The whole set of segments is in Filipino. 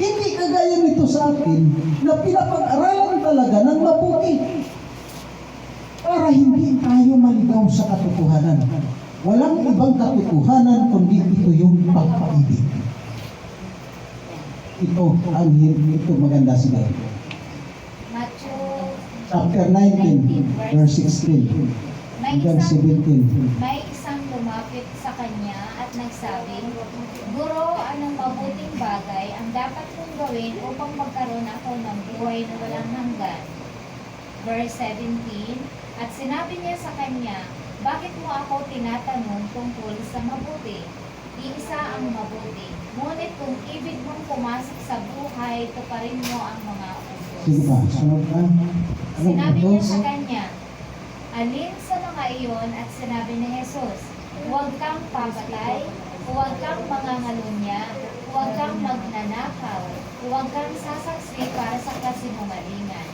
Hindi kagaya nito sa atin na pinapag-aralan talaga ng mabuti para hindi tayo maligaw sa katotohanan. Walang ibang katotohanan kundi ito yung pagpaibig. Ito ang ito maganda sila. Chapter 19, verse 16 May hanggang isang, 17. may isang lumapit sa kanya at nagsabi, Guro, anong mabuting bagay ang dapat kong gawin upang magkaroon ako ng buhay na walang hanggan? Verse 17, At sinabi niya sa kanya, Bakit mo ako tinatanong tungkol sa mabuti? Iisa ang mabuti. Ngunit kung ibig mong pumasok sa buhay, tuparin mo ang mga utos. Sige ba? Sunod na. Anong Sinabi niya sa kanya, Alin sa mga iyon at sinabi ni Jesus, Huwag kang papatay, huwag kang mangangalunya, huwag kang magnanakaw, huwag kang sasaksi para sa kasinungalingan.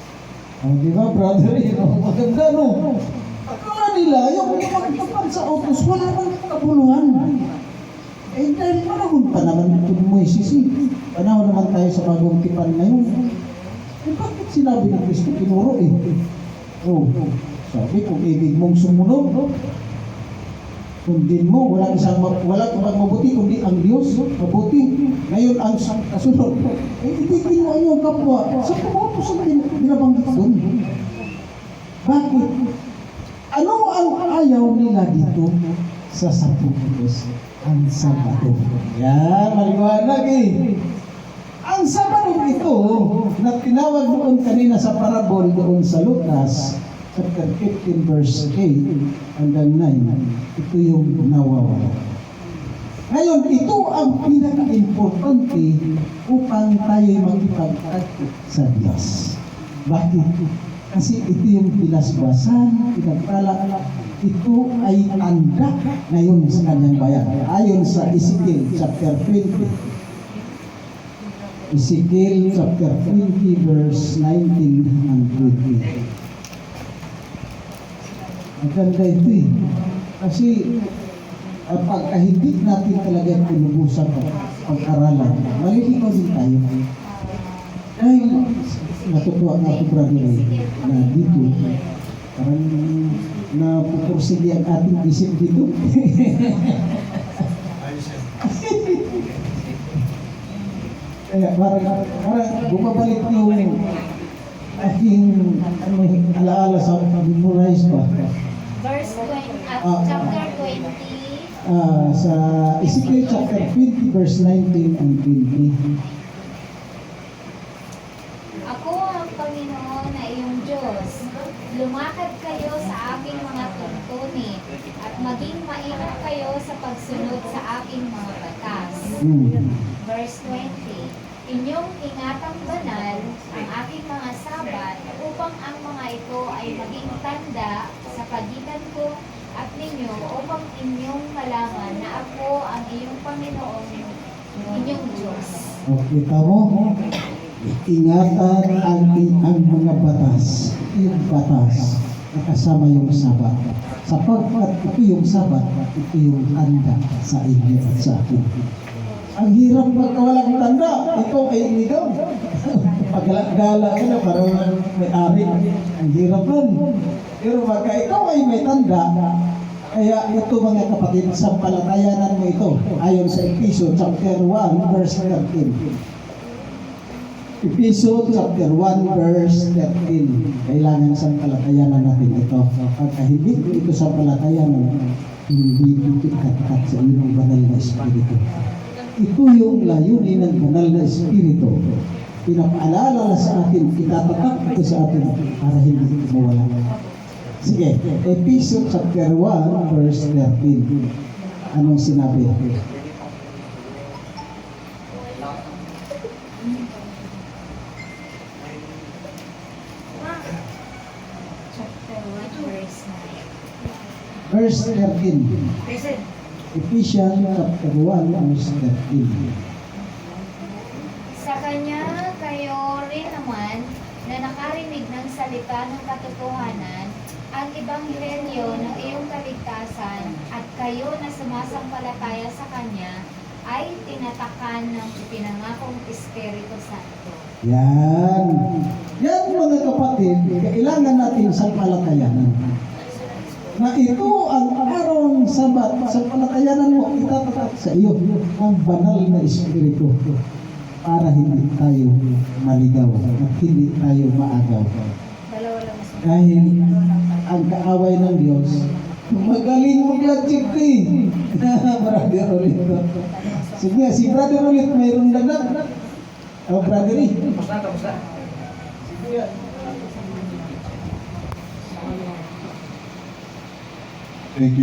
Oh, di ba, brother? Yun ang maganda, no? Akala nila, yung magtapan sa autos, wala bang kabuluhan. Eh, dahil panahon pa naman ito ni Moises, eh. Panahon naman tayo sa bagong tipan ngayon. Eh, bakit sinabi ni Kristo tinuro, eh? Oh, sabi, kung ibig mong sumunod, no? Sundin mo, wala isang wala kang mabuti kundi ang Diyos, mabuti. Ngayon ang kasunod. Eh, ibigin mo ang iyong kapwa. Sa sa bin- binabanggit doon. Bakit? Ano ang ayaw nila dito sa Saputos? Ang Sabado. Yan, maliwanag eh. Ang Sabado ito, na tinawag doon kanina sa parabol doon sa Lucas, chapter 15 verse 8 hanggang 9, ito yung nawawala. Ngayon, ito ang pinaka-importante upang tayo magipagtagpo sa Diyos. Bakit? Kasi ito yung pinasbasan, pinagpala, ito ay tanda ngayon sa kanyang bayan. Ayon sa Ezekiel chapter 20, Ezekiel chapter 20 verse 19 and 20. Maganda ito eh. Kasi uh, pagka hindi natin talaga pinubusan ang pag-aralan, maliligaw din tayo. Dahil natutuwa nga ako brother eh, na dito, parang napupursige ang ating isip dito. Kaya parang, parang bumabalik yung aking ano, alaala sa memorize pa. Verse 20, at Ah. chapter 20, Ah, sa Ezekiel chapter 20 verse 19 and 20. Ako ang Panginoon na iyong Diyos. Lumakad kayo sa aking mga tuntunin at maging maingat kayo sa pagsunod sa aking mga batas. Hmm. Verse 20, Inyong ingatang banal ang aking mga sabat upang ang mga ito ay maging tanda sa pagitan ko at ninyo upang inyong malaman na ako ang iyong Panginoon, inyong Diyos. O, kita mo, ingatan ang, ang mga batas. Yung batas na kasama yung sabat. Sapagkat ito yung sabat, ito yung tanda sa inyo at sa akin. Ang hirap pagka walang tanda, ikaw ay inigaw. Pagala-gala ka na, parang may ari. Ang hirap nun. Pero pagka ikaw ay may tanda, kaya ito mga kapatid, sa palatayanan mo ito, ayon sa Episo chapter 1 verse 13. Episo chapter 1 verse 13. Kailangan sa palatayanan natin ito. Pagka hindi ito sa palatayanan, hindi ito katkat sa iyong banal na espiritu. Ito yung layunin ng banal na espiritu. Pinapaalala na sa atin, itatatak ito sa atin para hindi ito mawala. Sige, Episo chapter 1 verse 13. Anong sinabi? Chapter 1, verse 9. Verse 13. Ephesians chapter 1 verse 13. Sa kanya kayo rin naman na nakarinig ng salita ng katotohanan, ang ebanghelyo ng iyong kaligtasan at kayo na sumasampalataya sa kanya ay tinatakan ng pinangakong Espiritu Santo. Yan. Yan mga kapatid, kailangan natin sa palatayanan. Na ito ang sabat, sa palatayanan mo, itatatak sa iyo ang banal na Espiritu para hindi tayo maligaw at hindi tayo maagaw. Dahil ang kaaway ng Diyos, magaling mag-logic eh. brother ulit. Sige, si brother ulit, mayroong dagdag. Oh, brother eh. Sige. Thank you.